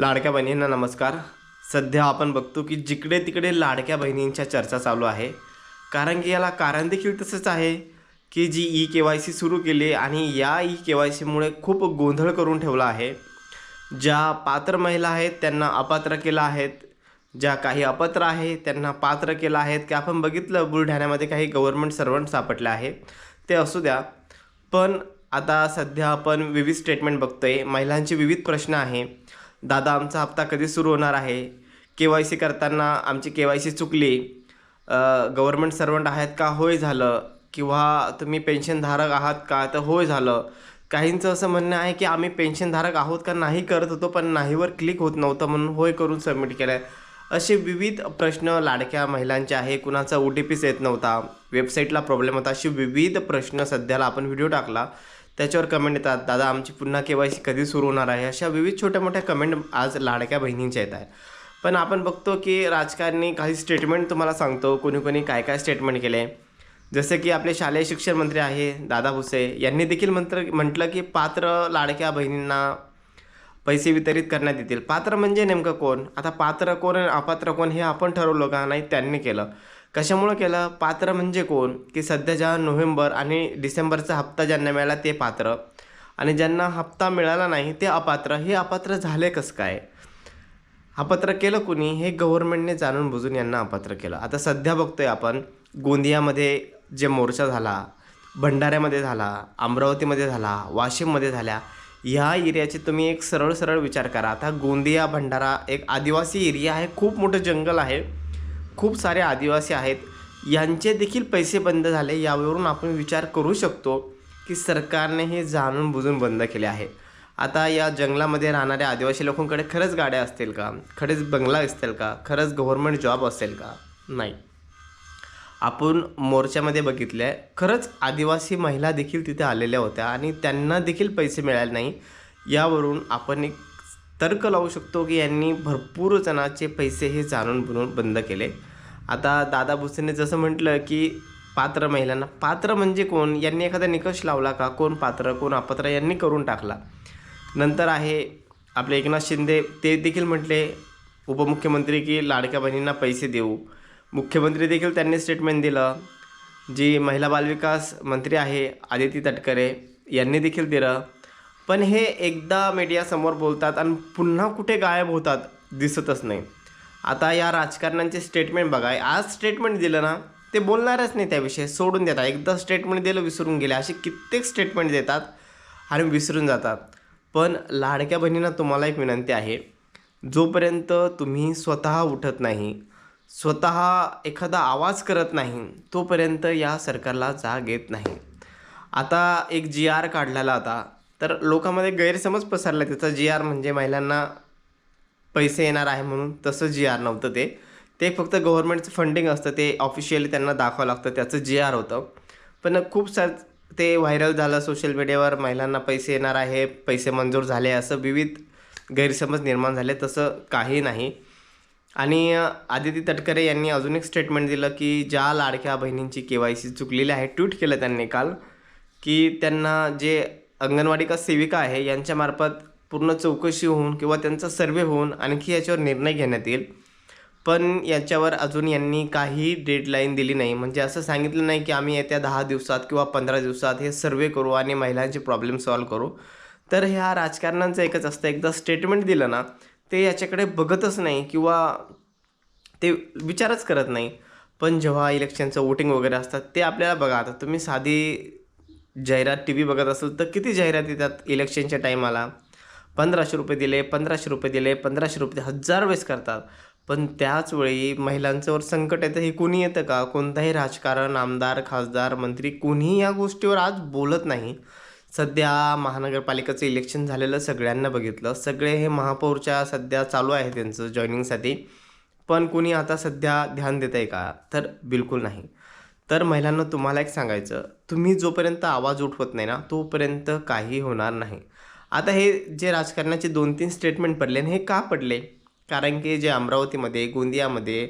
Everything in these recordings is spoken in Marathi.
लाडक्या बहिणींना नमस्कार. सध्या आपण बघतो की जिकडे तिकडे लाडक्या बहिणींच्या चर्चा चालू आहे. कारण की याला कारण देखील तसंच आहे की जी ई के वाय सी सुरू केली आणि या ई के वाय सीमुळे खूप गोंधळ करून ठेवला आहे. ज्या पात्र महिला आहेत त्यांना अपात्र केलं आहेत. ज्या काही अपात्र आहे त्यांना पात्र केलं आहेत. की आपण बघितलं बुलढाण्यामध्ये काही गव्हर्नमेंट सर्वंट सापडले आहे. ते असू द्या. पण आता सध्या आपण विविध स्टेटमेंट बघतो आहे महिलांचे विविध प्रश्न आहे. दादा आमचा हप्ता कधी सुरू होणार आहे? के वाय सी करताना आमची के वाय सी चुकली गव्हर्मेंट सर्वंट आहेत का? होय झालं. किंवा तुम्ही पेन्शनधारक आहात का? तर होय झालं. काहींचं असं म्हणणं आहे की आम्ही पेन्शनधारक आहोत का? नाही करत होतो पण नाहीवर क्लिक होत नव्हतं म्हणून होय करून सबमिट केलं आहे असे विविध प्रश्न लाडक्या महिलांचे आहे. कुणाचा ओ टी पीच येत नव्हता. वेबसाईटला प्रॉब्लेम होता. असे विविध प्रश्न सध्याला आपण व्हिडिओ टाकला. त्याच्यावर कमेंट येतात दादा आमची पुन्हा के वाय सी कधी सुरू होणार आहे? अशा विविध छोट्या मोठ्या कमेंट आज लाडक्या बहिणींच्या येत आहे पण आपण बघतो की राजकारणी काही स्टेटमेंट तुम्हाला सांगतो. कोणी कोणी काय काय स्टेटमेंट केले. जसे की आपले शालेय शिक्षण मंत्री आहे दादा भुसे. यांनी देखील मंत्र म्हटलं की पात्र लाडक्या बहिणींना पैसे वितरित करण्यात येतील. पात्र म्हणजे नेमकं कोण? आता पात्र कोण आणि अपात्र कोण हे आपण ठरवलं का नाही त्यांनी केलं. कशामुळं केलं? पात्र म्हणजे कोण? की सध्याच्या नोव्हेंबर आणि डिसेंबरचा हप्ता ज्यांना मिळाला ते पात्र. आणि ज्यांना हप्ता मिळाला नाही ते अपात्र. हे अपात्र झाले कसं काय? अपात्र केलं कुणी? हे गव्हर्नमेंटने जाणून बुजून यांना अपात्र केलं. आता सध्या बघतोय आपण गोंदियामध्ये जे मोर्चा झाला भंडाऱ्यामध्ये झाला अमरावतीमध्ये झाला वाशिममध्ये झाल्या ह्या एरियाचे तुम्ही एक सरळ सरळ विचार करा. आता गोंदिया भंडारा एक आदिवासी एरिया आहे खूप मोठं जंगल आहे. खूप सारे आदिवासी आहेत. यांचे देखील पैसे बंद झाले यावरून आपण विचार करू शकतो की सरकारने हे जाणून बुजून बंद केले आहे. आता या जंगलामध्ये राहणाऱ्या आदिवासी लोकांकडे खरंच गाड्या असतील का? खरंच बंगला असतील का? खरंच गव्हर्नमेंट जॉब असेल का? नाही. आपण मोर्चामध्ये बघितलं आहे खरंच आदिवासी महिला देखील तिथे आलेल्या होत्या आणि त्यांना देखील पैसे मिळाले नाही. यावरून आपण एक तर्क लावू शकतो की यांनी भरपूर जणांचे पैसे हे जाणून बुजून बंद केले. आता दादा भुसेने जसं म्हटलं की पात्र महिलांना. पात्र म्हणजे कोण? यांनी एखादा निकष लावला का? कोण पात्र? कोण अपात्र? यांनी करून टाकला. नंतर आहे आपले एकनाथ शिंदे. ते देखील म्हटले उपमुख्यमंत्री की लाडक्या बहिणींना पैसे देऊ? मुख्यमंत्री देखील त्यांनी स्टेटमेंट दिलं. जी महिला बालविकास मंत्री आहे आदिती तटकरे यांनी देखील दिलं. पण हे एकदा मीडियासमोर बोलतात आणि पुन्हा कुठे गायब होतात दिसतच नाही. आता या राजकारण्यांचे स्टेटमेंट बघा. आज स्टेटमेंट दिलं ना ते बोलणारच नाही त्याविषयी. सोडून देतात. एकदा स्टेटमेंट दिलं विसरून गेले. असे कित्येक स्टेटमेंट देतात आणि विसरून जातात. पण लाडक्या बहिणींना तुम्हाला एक विनंती आहे. जोपर्यंत तुम्ही स्वतः उठत नाही स्वतः एखादा आवाज करत नाही तोपर्यंत या सरकारला जाग येत नाही. आता एक जी आर काढलेला होता. तर लोकांमध्ये गैरसमज पसरला. त्याचा जी आर म्हणजे महिलांना पैसे येणार आहे म्हणून तसं जी आर नव्हतं ते. ते फक्त गव्हर्नमेंटचं फंडिंग असतं ते ऑफिशियली त्यांना दाखवावं लागतं त्याचं जी आर होतं. पण खूप सार ते व्हायरल झालं सोशल मीडियावर महिलांना पैसे येणार आहे पैसे मंजूर झाले असं विविध गैरसमज निर्माण झाले तसं काही नाही. आणि आदिती तटकरे यांनी अजून एक स्टेटमेंट दिलं की ज्या लाडक्या बहिणींची के वाय सी चुकलेली आहे ट्विट केलं त्यांनी काल की त्यांना जे अंगणवाडी का सेविका आहे यांच्यामार्फत पूर्ण चौकशी होऊन किंवा त्यांचा सर्वे होऊन आणखी याच्यावर निर्णय घेण्यात येईल. पण याच्यावर अजून यांनी काही डेडलाईन दिली नाही. म्हणजे असं सांगितलं नाही की आम्ही येत्या दहा दिवसात किंवा पंधरा दिवसात हे सर्वे करू आणि महिलांचे प्रॉब्लेम सॉल्व्ह करू. तर ह्या राजकारणांचं एकच असतं. एकदा स्टेटमेंट दिलं ना ते याच्याकडे बघतच नाही किंवा ते विचारच करत नाही. पण जेव्हा इलेक्शनचं वोटिंग वगैरे असतात ते आपल्याला बघा. आता तुम्ही साधी जाहिरात टी व्ही बघत असाल तर किती जाहिरात येतात इलेक्शनच्या टायमाला पंधराशे रुपये दिले पंधराशे रुपये दिले पंधराशे रुपये हजार वेळेस करतात. पण त्याच वेळी महिलांच्यावर संकट येतं हे कोणी येतं का? कोणताही राजकारण आमदार खासदार मंत्री कोणीही या गोष्टीवर आज बोलत नाही. सध्या महानगरपालिकेचं इलेक्शन झालेलं सगळ्यांना बघितलं. सगळे हे महापौरच्या सध्या चालू आहे त्यांचं जॉईनिंगसाठी पण कोणी आता सध्या ध्यान देत आहे का? तर बिलकुल नाही. तर महिलांना तुम्हाला एक सांगायचं. तुम्ही जोपर्यंत आवाज उठवत नाही ना तोपर्यंत काही होणार नाही. आता हे जे राजकारणाचे दोन तीन स्टेटमेंट पडले आणि हे का पडले? कारण की जे अमरावतीमध्ये गोंदियामध्ये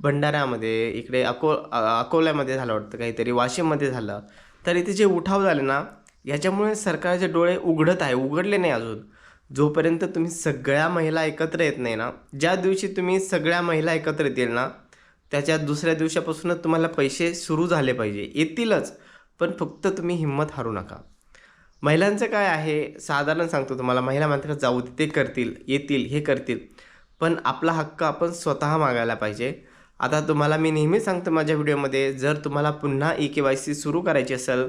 भंडाऱ्यामध्ये इकडे अको अकोल्यामध्ये झालं वाटतं काहीतरी वाशिममध्ये झालं. तर इथे जे उठाव झाले ना याच्यामुळे सरकारचे डोळे उघडत आहे उघडले नाही अजून. जोपर्यंत तुम्ही सगळ्या महिला एकत्र येत नाही ना ज्या दिवशी तुम्ही सगळ्या महिला एकत्र येतील ना त्याच्या दुसऱ्या दिवसापासूनच तुम्हाला पैसे सुरू झाले पाहिजे. येतीलच पण फक्त तुम्ही हिंमत हारू नका. महिलांचं काय आहे? साधारण सांगतो तुम्हाला महिला म्हणतात जाऊ ते करतील येतील हे करतील. पण आपला हक्क आपण स्वतः मागायला पाहिजे. आता तुम्हाला मी नेहमी सांगतो माझ्या व्हिडिओमध्ये जर तुम्हाला पुन्हा ई के वाय सी सुरू करायची असेल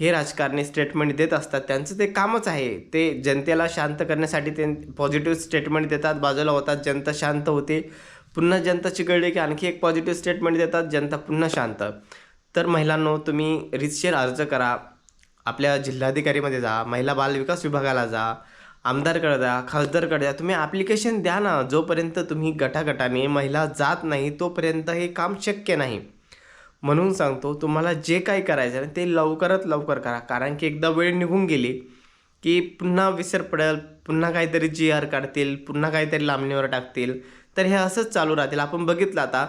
हे राजकारणी स्टेटमेंट देत असतात त्यांचं ते कामच आहे. ते जनतेला शांत करण्यासाठी ते पॉझिटिव्ह स्टेटमेंट देतात बाजूला होतात जनता शांत होते. पुन्हा जनता चिघळली की आणखी एक पॉझिटिव्ह स्टेटमेंट देतात जनता पुन्हा शांत. तर महिलांनो तुम्ही रितशीर अर्ज करा. आपल्या जिल्हाधिकारीमध्ये जा महिला बाल विकास विभागाला जा आमदारकडे जा खासदारकडे जा तुम्ही ॲप्लिकेशन द्या ना. जोपर्यंत तुम्ही गटागटाने महिला जात नाही तोपर्यंत हे काम शक्य नाही. म्हणून सांगतो तुम्हाला जे काही करायचं आहे ते लवकरात लवकर करा. कारण की एकदा वेळ निघून गेली की पुन्हा विसर पडेल पुन्हा काहीतरी जी आर काढतील पुन्हा काहीतरी लांबणीवर टाकतील. तर हे असंच चालू राहतील. आपण बघितलं आता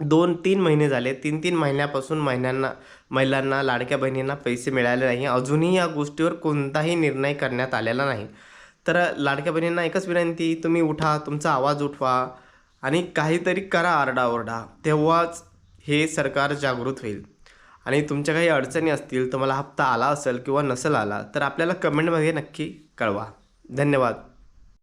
दोन तीन महिने झाले. तीन तीन महिन्यापासून महिन्यांना महिलांना लाडक्या बहिणींना पैसे मिळाले नाही. अजूनही या गोष्टीवर कोणताही निर्णय करण्यात आलेला नाही. तर लाडक्या बहिणींना एकच विनंती तुम्ही उठा तुमचा आवाज उठवा आणि काहीतरी करा आरडाओरडा. तेव्हाच हे सरकार जागृत होईल. आणि तुमच्या काही अडचणी असतील तुम्हाला हप्ता आला असेल किंवा नसेल आला तर आपल्याला कमेंटमध्ये नक्की कळवा. धन्यवाद.